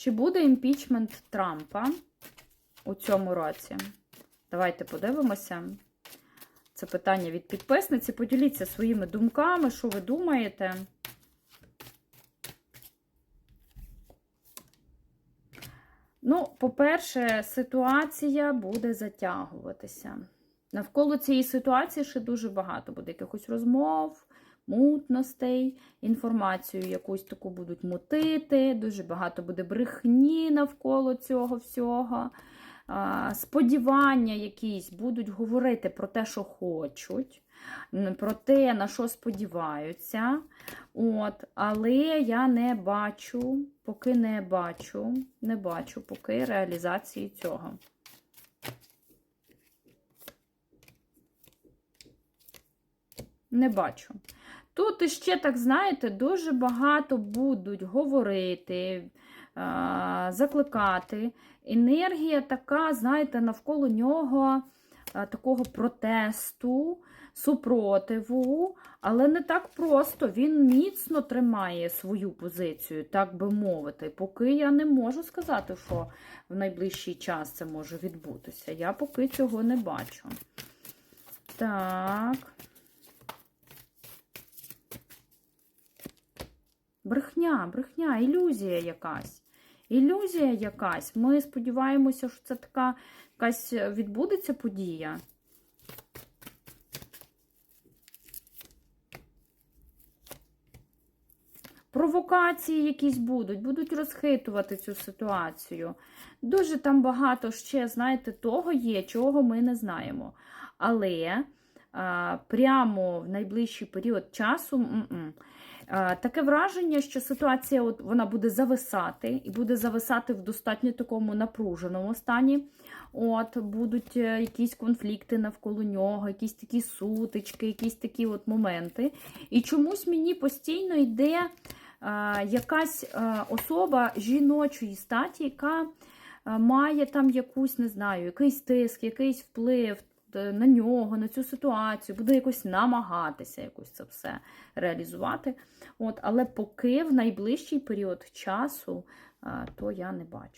Чи буде імпічмент Трампа у цьому році? Давайте подивимося. Це питання від підписниці. Поділіться своїми думками, що ви думаєте. Ну, по-перше, ситуація буде затягуватися. Навколо цієї ситуації ще дуже багато буде якихось розмов, мутностей, інформацію якусь таку будуть мутити, дуже багато буде брехні навколо цього всього. Сподівання якісь будуть говорити про те, що хочуть, про те, на що сподіваються. От, але я не бачу, поки не бачу, не бачу поки реалізації цього. Не бачу. Тут іще, так знаєте, дуже багато будуть говорити, закликати. Енергія така, знаєте, навколо нього такого протесту, супротиву, але не так просто. Він міцно тримає свою позицію, так би мовити. Поки я не можу сказати, що в найближчий час це може відбутися. Я поки цього не бачу. Так. Брехня, брехня, ілюзія якась. Ілюзія якась. Ми сподіваємося, що це така якась відбудеться подія. Провокації якісь будуть, будуть розхитувати цю ситуацію. Дуже там багато ще, знаєте, того є, чого ми не знаємо. Але прямо в найближчий період часу. м-м. А, Таке враження, що ситуація от, вона буде зависати, і буде зависати в достатньо такому напруженому стані. От, Будуть е, якісь конфлікти навколо нього, якісь такі сутички, якісь такі от моменти. І чомусь мені постійно йде а, якась а, особа жіночої статі, яка має там якусь, не знаю, якийсь тиск, якийсь вплив на нього, на цю ситуацію, буде якось намагатися якось це все реалізувати. От, але поки в найближчий період часу, то я не бачу.